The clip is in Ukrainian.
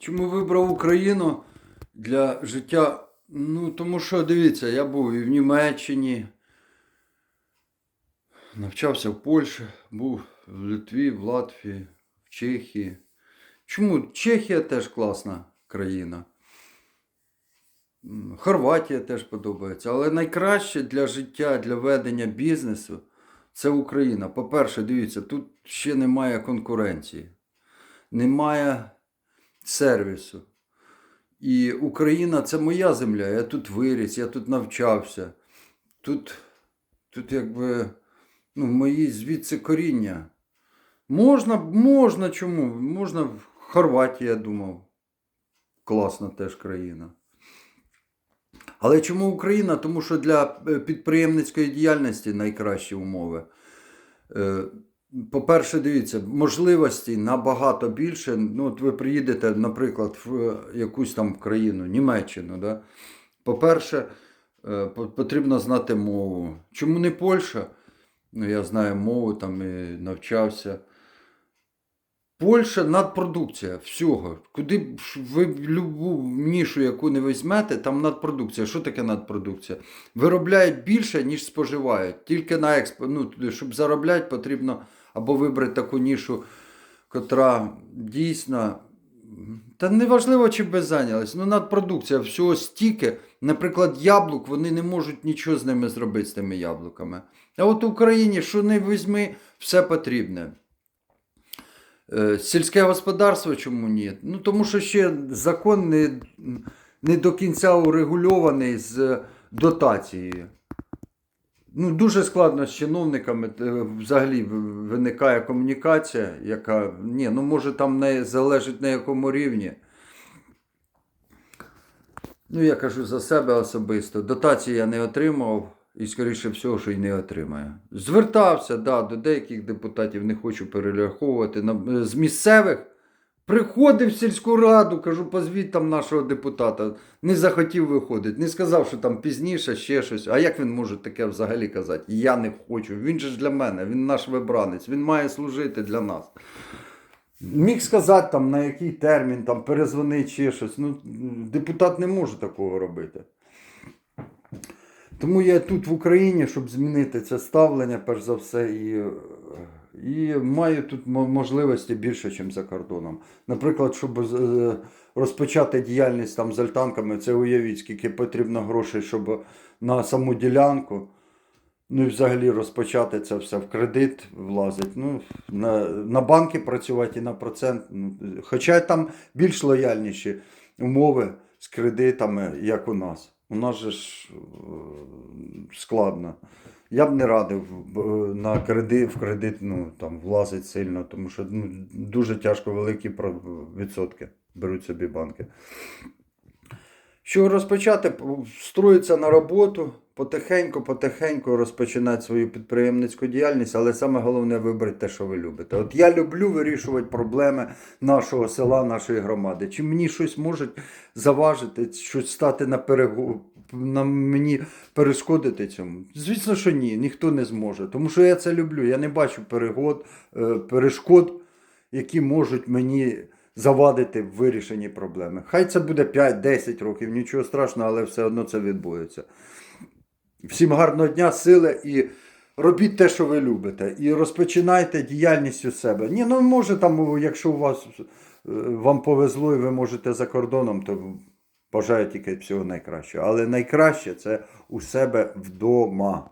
Чому вибрав Україну для життя? Ну, тому що дивіться, я був і в Німеччині, навчався в Польщі, був в Литві, в Латвії, в Чехії. Чому? Чехія теж класна країна. Хорватія теж подобається. Але найкраще для життя, для ведення бізнесу це Україна. По-перше, дивіться, тут ще немає конкуренції, немає сервісу. І Україна це моя земля. Я тут виріс, я тут навчався. Тут, тут якби ну, мої звідси коріння. Можна, можна чому? Можна в Хорватії, я думав. Класна теж країна. Але чому Україна? Тому що для е, підприємницької діяльності найкращі умови. Е, По-перше, дивіться, можливостей набагато більше. Ну, от ви приїдете, наприклад, в якусь там країну, Німеччину. Да? По-перше, е, потрібно знати мову. Чому не Польща? Ну, я знаю мову, там і навчався. Польща надпродукція всього. Куди б ви любу нішу, яку не візьмете, там надпродукція. Що таке надпродукція? Виробляють більше, ніж споживають. Тільки на експорт. Ну, щоб заробляти, потрібно або вибрати таку нішу, котра дійсно. Та неважливо, чи би зайнялись. Ну, надпродукція, всього стільки. Наприклад, яблук, вони не можуть нічого з ними зробити, з тими яблуками. А от в Україні, що не візьми, все потрібне. Е, Сільське господарство чому ні? Ну, тому що ще закон не, не до кінця урегульований з дотацією. Ну, дуже складно з чиновниками е, взагалі виникає комунікація, яка ні, ну може там не залежить на якому рівні. Ну, я кажу за себе особисто. Дотації я не отримав і, скоріше всього, що й не отримаю. Звертався, да, до деяких депутатів не хочу перераховувати. На- З місцевих приходив в сільську раду, кажу, позвіть там нашого депутата. Не захотів виходити, не сказав, що там пізніше ще щось. А як він може таке взагалі казати? Я не хочу. Він же ж для мене, він наш вибранець, він має служити для нас. Міг сказати там на який термін, там перезвонить чи щось. Ну, депутат не може такого робити. Тому я тут в Україні, щоб змінити це ставлення, перш за все, і, і маю тут можливості більше, ніж за кордоном. Наприклад, щоб е, розпочати діяльність там з альтанками, це уявіть, скільки потрібно грошей, щоб на саму ділянку. Ну і взагалі розпочати це все в кредит влазить. Ну, на, на банки працювати і на процент. Ну, хоча там більш лояльніші умови з кредитами, як у нас. У нас же ж е, складно. Я б не радив е, на кредит, в кредит ну, там, влазить сильно, тому що ну, дуже тяжко великі відсотки беруть собі банки. Що розпочати, встроїтися на роботу, потихеньку, потихеньку розпочинати свою підприємницьку діяльність, але саме головне вибрати те, що ви любите. От я люблю вирішувати проблеми нашого села, нашої громади. Чи мені щось може заважити, щось стати на перегу... на мені перешкодити цьому? Звісно, що ні, ніхто не зможе. Тому що я це люблю. Я не бачу перегод, е, перешкод, які можуть мені завадити в вирішенні проблеми. Хай це буде 5-10 років, нічого страшного, але все одно це відбудеться. Всім гарного дня, сили і робіть те, що ви любите. І розпочинайте діяльність у себе. Ні, ну може там, якщо у вас е, вам повезло і ви можете за кордоном, то бажаю тільки всього найкращого. Але найкраще це у себе вдома.